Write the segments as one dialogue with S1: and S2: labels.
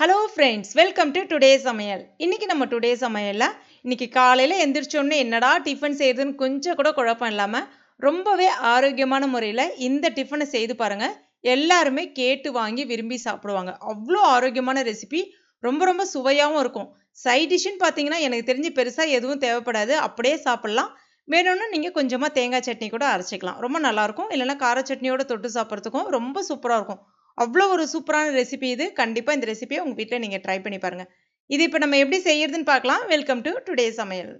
S1: Hello friends welcome to today சமையல். இன்றைக்கி நம்ம டுடே சமையலில் இன்றைக்கி காலையில் எந்திரிச்சோன்னே என்னடா டிஃபன் செய்யுதுன்னு கொஞ்சம் கூட குழப்பம் இல்லாமல் ரொம்பவே ஆரோக்கியமான முறையில் இந்த டிஃபனை செய்து பாருங்கள் எல்லாருமே கேட்டு வாங்கி விரும்பி சாப்பிடுவாங்க. அவ்வளோ ஆரோக்கியமான ரெசிபி ரொம்ப ரொம்ப சுவையாகவும் இருக்கும். சைட் டிஷ்ஷுன்னு பார்த்தீங்கன்னா எனக்கு தெரிஞ்சு பெருசாக எதுவும் தேவைப்படாது. அப்படியே சாப்பிட்லாம். வேணும்னா நீங்கள் கொஞ்சமாக தேங்காய் சட்னி கூட அரைச்சிக்கலாம். ரொம்ப நல்லாயிருக்கும் இல்லைன்னா கார சட்னியோட தொட்டு சாப்பிட்றதுக்கும் ரொம்ப சூப்பராக இருக்கும். அவ்வளோ ஒரு சூப்பரான ரெசிபி இது. கண்டிப்பாக இந்த ரெசிபியை உங்கள் வீட்டில் நீங்கள் ட்ரை பண்ணி பாருங்கள் இது இப்போ நம்ம எப்படி செய்யறதுன்னு பார்க்கலாம். வெல்கம் டு டுடே சமையல்.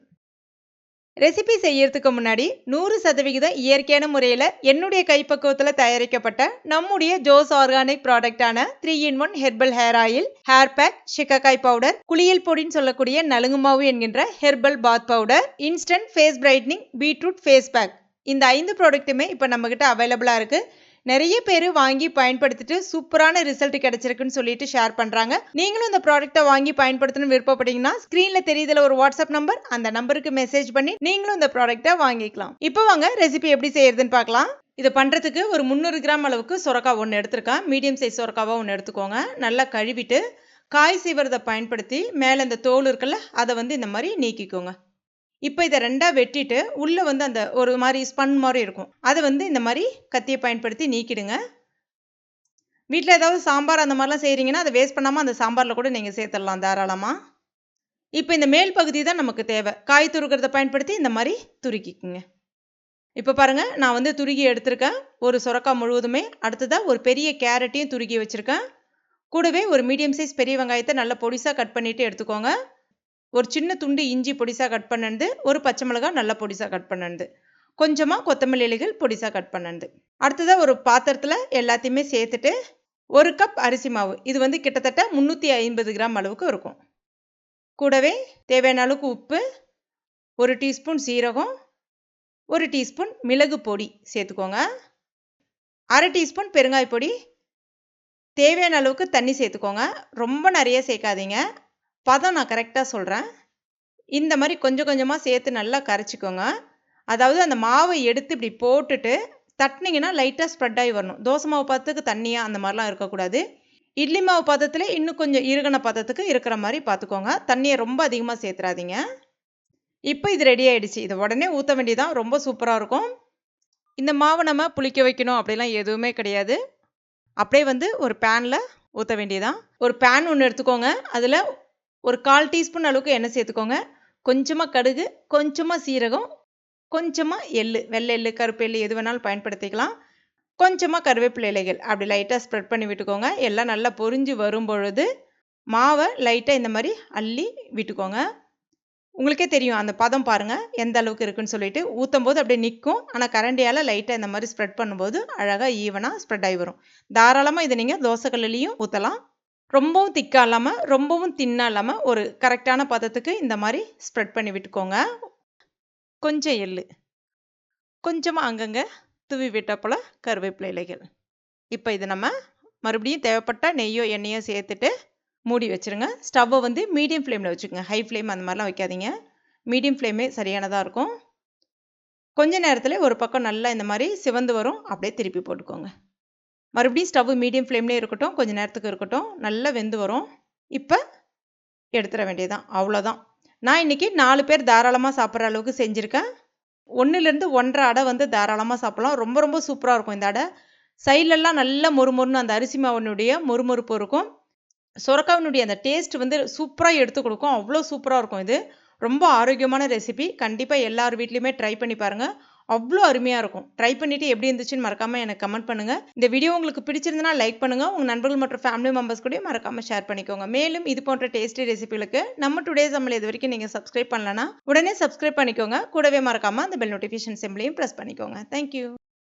S1: ரெசிபி செய்யறதுக்கு முன்னாடி நூறு சதவிகிதம் இயற்கையான முறையில் என்னுடைய கைப்பக்குவத்தில் தயாரிக்கப்பட்ட நம்முடைய Jose organic ப்ராடக்டான three in one herbal hair oil hair pack shikakai powder குளியல் பொடின்னு சொல்லக்கூடிய நலுங்கு மாவு என்கின்ற herbal bath powder instant face brightening beetroot face pack இந்த ஐந்து ப்ராடக்ட்டுமே இப்போ நம்மக்கிட்ட அவைலபிளாக இருக்குது நிறைய பேர் வாங்கி பயன்படுத்திட்டு சூப்பரான ரிசல்ட் கிடைச்சிருக்குன்னு சொல்லிட்டு ஷேர் பண்ணுறாங்க நீங்களும் இந்த ப்ராடக்ட்டை வாங்கி பயன்படுத்தணும்னு விருப்பப்பட்டீங்கன்னா ஸ்க்ரீனில் தெரியுதுல ஒரு வாட்ஸ்அப் நம்பர் அந்த நம்பருக்கு மெசேஜ் பண்ணி நீங்களும் இந்த ப்ராடக்ட்டை வாங்கிக்கலாம். இப்போ வாங்க ரெசிபி எப்படி செய்யறதுன்னு பார்க்கலாம். இதை பண்ணுறதுக்கு ஒரு முந்நூறு கிராம் அளவுக்கு சுரக்கா ஒன்று எடுத்திருக்கேன். மீடியம் சைஸ் சுரக்காவாக ஒன்று எடுத்துக்கோங்க. நல்லா கழுவிட்டு காய் சீவரதை பயன்படுத்தி மேலே இந்த தோல் இருக்குல்ல அதை வந்து இந்த மாதிரி நீக்கிக்கோங்க. இப்போ இதை ரெண்டாக வெட்டிட்டு உள்ளே வந்து அந்த ஒரு மாதிரி ஸ்பன் மாதிரி இருக்கும். அதை வந்து இந்த மாதிரி கத்தியை பயன்படுத்தி நீக்கிடுங்க. வீட்டில் ஏதாவது சாம்பார் அந்த மாதிரிலாம் செய்கிறீங்கன்னா அதை வேஸ்ட் பண்ணாமல் அந்த சாம்பாரில் கூட நீங்கள் சேர்த்துடலாம் தாராளமாக இப்போ இந்த மேல் பகுதி தான் நமக்கு தேவை. காய் துருக்கிறத பயன்படுத்தி இந்த மாதிரி துருக்கிக்குங்க. இப்போ பாருங்கள் நான் வந்து துருகி எடுத்திருக்கேன். ஒரு சுரக்காய் முழுவதுமே. அடுத்ததாக ஒரு பெரிய கேரட்டையும் துருகி வச்சுருக்கேன். கூடவே ஒரு மீடியம் சைஸ் பெரிய வெங்காயத்தை நல்லா பொடிசாக கட் பண்ணிவிட்டு எடுத்துக்கோங்க. ஒரு சின்ன துண்டு இஞ்சி பொடிசாக கட் பண்ணது ஒரு பச்சை மிளகாய் நல்லா பொடிசாக கட் பண்ணது கொஞ்சமாக கொத்தமல்லி இலைகள் பொடிசாக கட் பண்ணது அடுத்ததாக ஒரு பாத்திரத்தில் எல்லாத்தையுமே சேர்த்துட்டு ஒரு கப் அரிசி மாவு இது வந்து கிட்டத்தட்ட முந்நூற்றி ஐம்பது கிராம் அளவுக்கு இருக்கும். கூடவே தேவையான அளவுக்கு உப்பு ஒரு டீஸ்பூன் சீரகம் ஒரு டீஸ்பூன் மிளகு பொடி சேர்த்துக்கோங்க. அரை டீஸ்பூன் பெருங்காய பொடி தேவையான அளவுக்கு தண்ணி சேர்த்துக்கோங்க. ரொம்ப நிறைய சேர்க்காதீங்க. பதம் நான் கரெக்டாக சொல்கிறேன் இந்த மாதிரி கொஞ்சம் கொஞ்சமாக சேர்த்து நல்லா கரைச்சிக்கோங்க. அதாவது அந்த மாவை எடுத்து இப்படி போட்டுட்டு தட்டினீங்கன்னா லைட்டாக ஸ்ப்ரெட் ஆகி வரணும். தோசை மாவு பதத்துக்கு தண்ணியாக அந்த மாதிரிலாம் இருக்கக்கூடாது. இட்லி மாவு பதத்தில் இன்னும் கொஞ்சம் இருகன பதத்துக்கு இருக்கிற மாதிரி பார்த்துக்கோங்க. தண்ணியை ரொம்ப அதிகமாக சேர்த்துறாதீங்க. இப்போ இது ரெடி ஆகிடுச்சு இதை உடனே ஊற்ற வேண்டியதான் ரொம்ப சூப்பராக இருக்கும். இந்த மாவை நம்ம புளிக்க வைக்கணும் அப்படிலாம் எதுவுமே கிடையாது. அப்படியே வந்து ஒரு பேனில் ஊற்ற வேண்டியதான் ஒரு பேன் ஒன்று எடுத்துக்கோங்க. அதில் ஒரு கால் டீஸ்பூன் அளவுக்கு எண்ணெய் சேர்த்துக்கோங்க. கொஞ்சமாக கடுகு கொஞ்சமாக சீரகம் கொஞ்சமாக எள்ளு வெள்ளை எள்ளு கருப்பு எள்ளு எது வேணாலும் பயன்படுத்திக்கலாம். கொஞ்சமாக கருவேப்பிலை இலைகள் அப்படி லைட்டாக ஸ்ப்ரெட் பண்ணி விட்டுக்கோங்க. எல்லாம் நல்லா பொறிஞ்சு வரும் பொழுது மாவை லைட்டாக இந்த மாதிரி அள்ளி விட்டுக்கோங்க. உங்களுக்கே தெரியும் அந்த பதம் பாருங்கள் எந்த அளவுக்கு இருக்குன்னு சொல்லிட்டு. ஊற்றும் போது அப்படியே நிற்கும் ஆனால் கரண்டியால் லைட்டாக இந்த மாதிரி ஸ்ப்ரெட் பண்ணும்போது அழகாக ஈவனாக ஸ்ப்ரெட் ஆகி வரும். தாராளமாக இதை நீங்கள் தோசைக்கல்லையும் ஊற்றலாம் ரொம்பவும் திக்காக இல்லாமல் ரொம்பவும் தின்னாக இல்லாமல் ஒரு கரெக்டான பதத்துக்கு இந்த மாதிரி ஸ்ப்ரெட் பண்ணி விட்டுக்கோங்க. கொஞ்சம் எள்ளு. கொஞ்சமாக அங்கங்கே துவி விட்ட போல் கருவேப்பிலை இலைகள். இப்போ இது நம்ம மறுபடியும் தேவைப்பட்ட நெய்யோ எண்ணெயோ சேர்த்துட்டு மூடி வச்சுருங்க. ஸ்டவ்வை வந்து மீடியம் ஃப்ளேமில் வச்சுக்கோங்க. ஹை ஃப்ளேம் அந்த மாதிரிலாம் வைக்காதீங்க. மீடியம் ஃப்ளேமே சரியானதாக இருக்கும். கொஞ்ச நேரத்தில் ஒரு பக்கம் நல்லா இந்த மாதிரி சிவந்து வரும். அப்படியே திருப்பி போட்டுக்கோங்க. மறுபடியும் ஸ்டவ் மீடியம் ஃப்ளேம்லேயே இருக்கட்டும் கொஞ்சம் நேரத்துக்கு இருக்கட்டும் நல்லா வெந்து வரும். இப்போ எடுத்துட வேண்டியதுதான். அவ்வளோதான் நான் இன்றைக்கி நாலு பேர் தாராளமாக சாப்பிட்ற அளவுக்கு செஞ்சுருக்கேன். ஒன்றுலேருந்து ஒன்றரை அடை வந்து தாராளமாக சாப்பிட்லாம். ரொம்ப ரொம்ப சூப்பராக இருக்கும் இந்த அடை. சைட்லெல்லாம் நல்லா மொறுமொறுன்னு அந்த அரிசி மாவனுடைய மொறுமொறுப்பு இருக்கும். சுரக்காவினுடைய அந்த டேஸ்ட் வந்து சூப்பராக எடுத்து கொடுக்கும். அவ்வளோ சூப்பராக இருக்கும் இது. ரொம்ப ஆரோக்கியமான ரெசிபி கண்டிப்பாக எல்லார் வீட்லேயுமே ட்ரை பண்ணி பாருங்கள் அவ்வளோ அருமையாக இருக்கும். ட்ரை பண்ணிவிட்டு எப்படி இருந்துச்சுன்னு மறக்காமல் எனக்கு கமெண்ட் பண்ணுங்கள் இந்த வீடியோ உங்களுக்கு பிடிச்சிருந்தனா லைக் பண்ணுங்கள் உங்கள் நண்பர்கள் மற்றும் ஃபேமிலி மெம்பர்ஸ் கூட மறக்காமல் ஷேர் பண்ணிக்கோங்க. மேலும் இது போன்ற டேஸ்டி ரெசிபிகளுக்கு நம்ம டுடே சமையல் இது வரைக்கும் நீங்கள் சப்ஸ்கிரைப் பண்ணலன்னா உடனே சப்ஸ்கிரைப் பண்ணிக்கோங்க. கூடவே மறக்காமல் அந்த பெல் நோட்டிஃபிகேஷன் சிம்பிளையும் ப்ரெஸ் பண்ணிக்கோங்க. Thank you